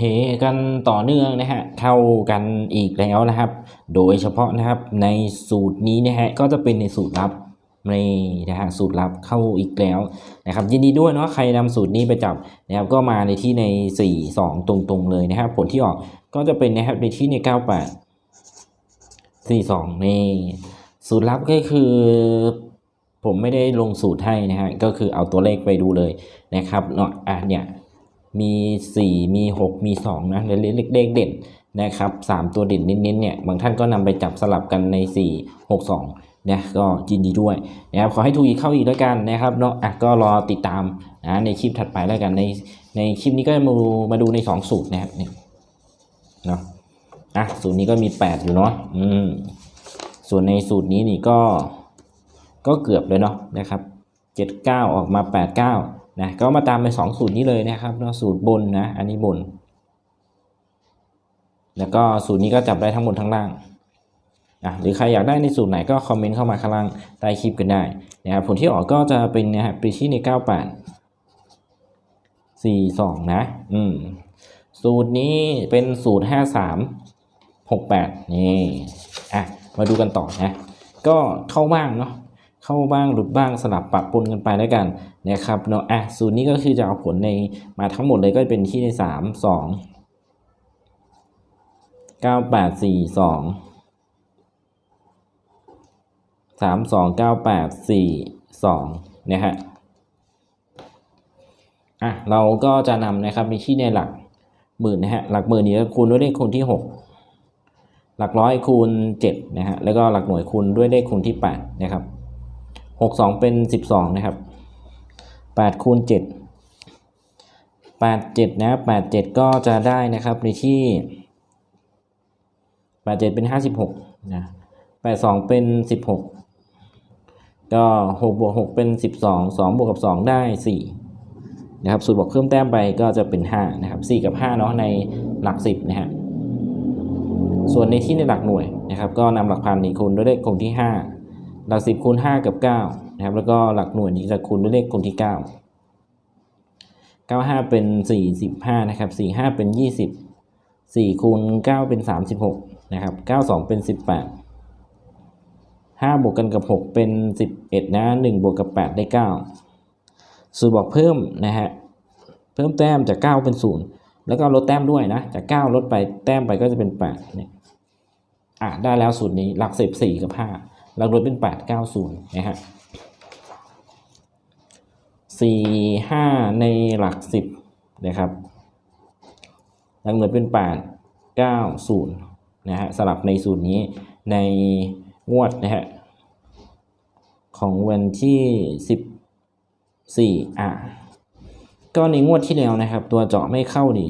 เฮกันต่อเนื่องนะฮะเข้ากันอีกแล้วนะครับ โดยเฉพาะนะครับในสูตรนี้นะฮะก็จะเป็นในสูตรลับในนะฮะสูตรลับเข้าอีกแล้วนะครับ ยินดีด้วยเนาะใครนำสูตรนี้ไปจับนะครับก็มาในที่ใน 4 2 ตรงๆเลยนะครับผลที่ออกก็จะเป็นนะครับในที่ใน 98 42นี่สูตรลับก็คือ ผมไม่ได้ลงสูตรให้นะฮะก็คือเอาตัวเลขไปดูเลยนะครับเนาะอะเนี่ย มี 4 มี 6 มี 2 นะเลขเลขเด่นนะครับ3ตัวเด่นน้นๆเนี่ยบางท่านก็นำไปจับสลับกันใน 4 6 2นะก็ยินดีด้วยนะครับขอให้ถูกอีกเข้าอีกแล้วกันนะครับเนาะอะก็รอติดตามนะในคลิปถัดไปแล้วกันในในคลิปนี้ก็จะมาดูมาดูใน 2 สูตรนะครับเนี่ยเนาะอะสูตรนี้ก็มี 8 อยู่เนาะอืมส่วนในสูตรนี้นี่ก็ก็เกือบเลยเนาะนะครับ 79 ออกมา 89 นะก็มาตามไปสองสูตรนี้เลยนะครับเนาะสูตรบนนะอันนี้บน แล้วก็สูตรนี้ก็จับได้ทั้งบนทั้งล่างอะหรือใครอยากได้ในสูตรไหนก็คอมเมนต์เข้ามาข้างล่างใต้คลิปกันได้นะครับผลที่ออกก็จะเป็นนะครับปีที่ใน98 42 นะอืมสูตรนี้เป็นสูตร 53 68 นี่อะมาดูกันต่อนะ ก็เข้าบ้างเนาะ เข้าบ้างหลุดบ้างสลับปะปนกันไปแล้วกันนะครับเนาะอะสูตรนี้ก็คือจะเอาผลในมาทั้งหมดเลยก็เป็นที่ในสามสองเก้าแปดสี่สองสามสองเก้าแปดสี่สองนะฮะอะเราก็จะนำนะครับในที่ในหลักหมื่นนะฮะหลักหมื่นนี้คูณด้วยเลขคูณที่หกหลักร้อยคูณเจ็ดนะฮะแล้วก็หลักหน่วยคูณด้วยเลขคูณที่แปดนะครับ หกสองเป็นสิบสองนะครับแปดคูณเจ็ดแปดเจ็ดนะแปดเจ็ดก็จะได้นะครับในที่แปดเจ็ดเป็นห้าสิบหกนะแปดสองเป็นสิบหกก็หกบวกหกเป็นสิบสองสองบวกกับสองได้สี่นะครับสูตรบวกเพิ่มแต้มไปก็จะเป็นห้านะครับสี่กับห้าเนาะในหลักสิบนะฮะส่วนในที่ในหลักหน่วยนะครับ ก็นำหลักพันนี่คูณด้วยเลขคงที่ห้า หลัก 10คูณ5กับ9นะครับแล้วก็หลักหน่วยที่จะคูณด้วยเลขคูณที่ 9 95 เป็น 45 นะครับ 45 เป็น 20 4คูณ9เป็น 36 นะครับ 92 เป็น 18 5บวกกันกับ 6 เป็น 11 นะ 1 บวกกับ 8 ได้ 9 สูตรบอกเพิ่มนะฮะ เพิ่มแต้มจาก 9 เป็น 0 แล้วก็ลดแต้มด้วยนะ จาก 9 ลดไปแต้มไปก็จะเป็น8เนี่ยอะได้แล้วสูตรนี้หลักสิบสี่กับ 5 แล้วลดเป็น 890 นะฮะสี่ห้าในหลักสิบนะครับหลักหน่วยเป็น 8 9 0นะฮะสลับในสูตรนี้ในงวดนะฮะของวันที่ 14อะก็ในงวดที่แล้วนะครับ ตัวเจาะไม่เข้าดี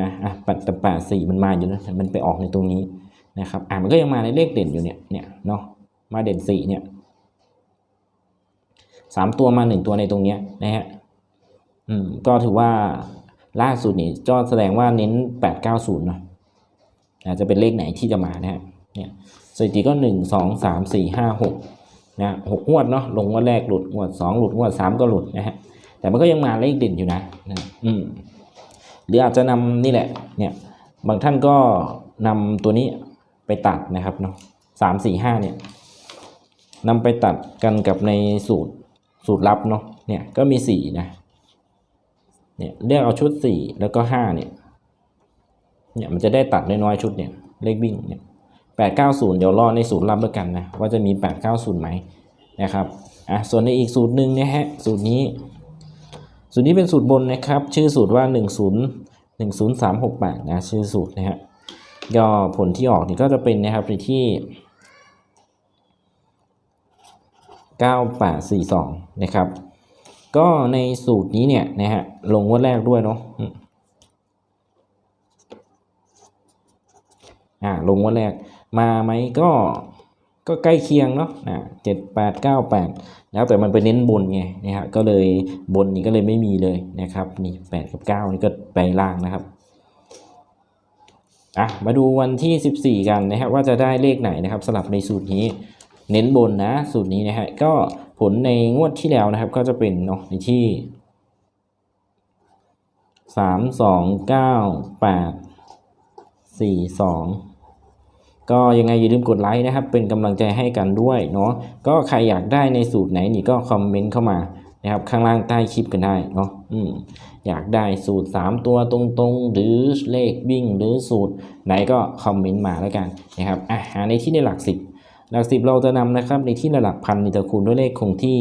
นะอะแปดแต่แปดสี่มันมาอยู่นะมันไปออกในตรงนี้นะครับอะมันก็ยังมาในเลขเด่นอยู่เนี่ยเนี่ยเนาะ มาเด่นสี่เนี่ยสามตัวมาหนึ่งตัวในตรงเนี้ยนะฮะอืมก็ถือว่าล่าสุดนี่ก็แสดงว่าเน้นแปดเก้าศูนย์เนาะอาจจะเป็นเลขไหนที่จะมานะฮะเนี่ยสถิติก็หนึ่งสองสามสี่ห้าหกนะหกงวดเนาะลงงวดแรกหลุดงวดสองหลุดงวดสามก็หลุดนะฮะแต่มันก็ยังมาเลขเด่นอยู่นะนะอืมหรืออาจจะนำนี่แหละเนี่ยบางท่านก็นำตัวนี้ไปตัดนะครับเนาะสามสี่ห้าเนี่ย นำไปตัดกันกับในสูตรสูตรลับเนาะเนี่ยก็มีสี่นะเนี่ยเลือกเอาชุดสี่แล้วก็ห้าเนี่ยเนี่ยมันจะได้ตัดน้อยๆชุดเนี่ยเลขวิ่งเนี่ยแปดเก้าศูนย์เดี๋ยวรอในสูตรลับแล้วยกันนะว่าจะมีแปดเก้าศูนย์ไหมนะครับอะส่วนในอีกสูตรหนึ่งนะฮะสูตรนี้ สูตรนี้เป็นสูตรบนนะครับ ชื่อสูตรว่าหนึ่งศูนย์หนึ่งศูนย์สามหกแปดนะชื่อสูตรนะฮะก็ผลที่ออกนี่ก็จะเป็นนะครับที่ 9842 นะครับ ก็ในสูตรนี้เนี่ยนะฮะลงงวดแรกด้วยเนาะอ่าลงงวดแรกมาไหมก็ก็ใกล้เคียงเนาะนะเจ็ดแปดเก้าแปดแล้วแต่มันไปเน้นบนไงนะฮะก็เลยบนนี้ก็เลยไม่มีเลยนะครับนี่แปดกับเก้านี่ก็ไปล่างนะครับอะมาดูวันที่ 14 กันนะครับว่าจะได้เลขไหนนะครับสลับในสูตรนี้ เน้นบนนะสูตรนี้นะฮะก็ผลในงวดที่แล้วนะครับ ก็จะเป็นเนาะในที่สามสองเก้าแปดสี่สองก็ยังไงอย่าลืมกดไลค์นะครับ เป็นกำลังใจให้กันด้วยเนาะก็ใครอยากได้ในสูตรไหนนี่ก็คอมเมนต์เข้ามานะครับข้างล่างใต้คลิปกันได้เนาะอืมอยากได้สูตร 3 ตัวตรงๆ หรือเลขวิ่งหรือสูตรไหนก็คอมเมนต์มาแล้วกันนะครับอะหาในที่ในหลักสิบ หลักสิบเราจะนำนะครับในที่หลักพันนี่จะคูณด้วยเลขคงที่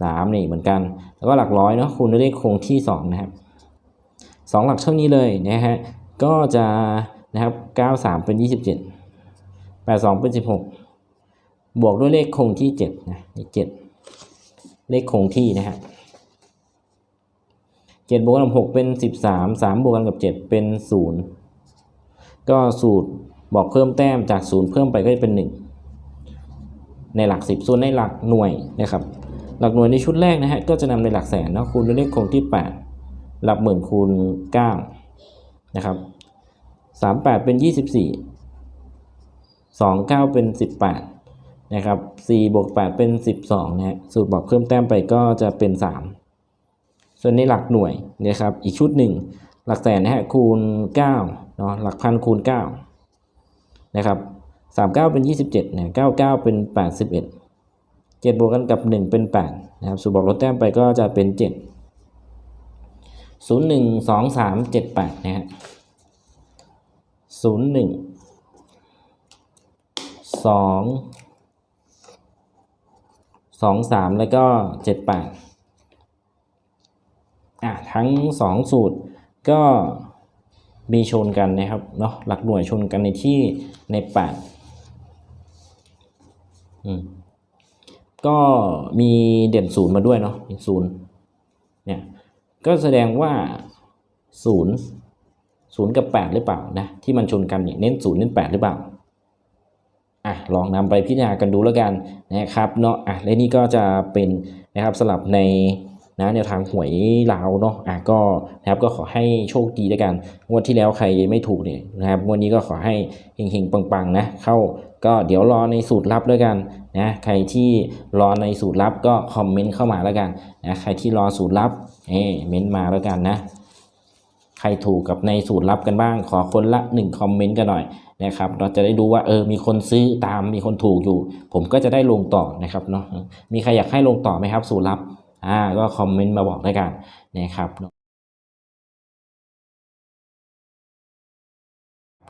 สามนี่เหมือนกัน แล้วก็หลักร้อยเนาะคูณด้วยเลขคงที่สองนะครับสองหลักเท่านี้เลยนะฮะก็จะนะครับเก้าสามเป็นยี่สิบเจ็ดแปดสองเป็นสิบหกบวกด้วยเลขคงที่เจ็ดนะนี่เจ็ดเลขคงที่นะฮะเจ็ดบวกกับหกเป็นสิบสามสามบวกกันกับเจ็ดเป็นศูนย์ก็สูตร บอกเพิ่มแต้มจากศูนย์เพิ่มไปก็จะเป็นหนึ่งในหลักสิบส่วนในหลักหน่วยนะครับ หลักหน่วยในชุดแรกนะฮะก็จะนำในหลักแสนเนาะคูณด้วยเลขคงที่ 8 หลักหมื่นคูณ9นะครับ38 เป็น 24 29 เป็น 18นะครับ4บวก8เป็น 12นะฮะสูตรบอกเพิ่มแต้มไปก็จะเป็น 3 ส่วนในหลักหน่วยนะครับอีกชุดหนึ่งหลักแสนนะฮะคูณ9เนาะหลักพันคูณ 9 นะครับ39เก้าเป็น27นะ99เก้าเก้าเป็น81เอ็ดเจ็ดบวกกันกับหนึ่งเป็นแปดนะครับสูตรบอกลดแต้มไปก็จะเป็นเจ็ดศูนย์หนึ่งสองสามเจ็ดแปดนะฮะศูนย์หนึ่งสองสองสามแล้วก็เจ็ดแปดอะทั้งสองสูตรก็ มีชนกันนะครับเนาะหลักหน่วยชนกันในที่ในแปดอืมก็มีเด่นศูนย์มาด้วยเนาะศูนย์เนี่ยก็แสดงว่าศูนย์ศูนย์กับแปดหรือเปล่านะที่มันชนกันเนี่ยเน้นศูนย์เน้นแปดหรือเปล่าอะลองนำไปพิจารณากันดูแล้วกันนะครับเนาะอะและนี่ก็จะเป็นนะครับสลับใน นะแนวทางหวยลาวเนาะอะก็นะครับก็ขอให้โชคดีแล้วยกัน งวดที่แล้วใครไม่ถูกเนี่ยนะครับงวดนี้ก็ขอให้เฮงๆปังๆนะเข้าก็เดี๋ยวรอในสูตรลับด้วยกันนะใครที่รอในสูตรลับก็คอมเมนต์เข้ามาแล้วกันนะใครที่รอสูตรลับเอ้เม้นต์มาแล้วกันนะใครถูกกับในสูตรลับกันบ้าง ขอคนละ1คอมเมนต์กันหน่อยนะครับเราจะได้ดูว่าเออมีคนซื้อตามมีคนถูกอยู่ ผมก็จะได้ลงต่อนะครับเนาะมีใครอยากให้ลงต่อไหมครับ สูตรลับ อ่าก็คอมเมนต์มาบอกด้วยกันนะครับเนาะ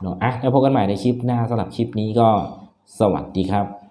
เนาะอะแล้วพบกันใหม่ในคลิปหน้าสำหรับคลิปนี้ก็สวัสดีครับ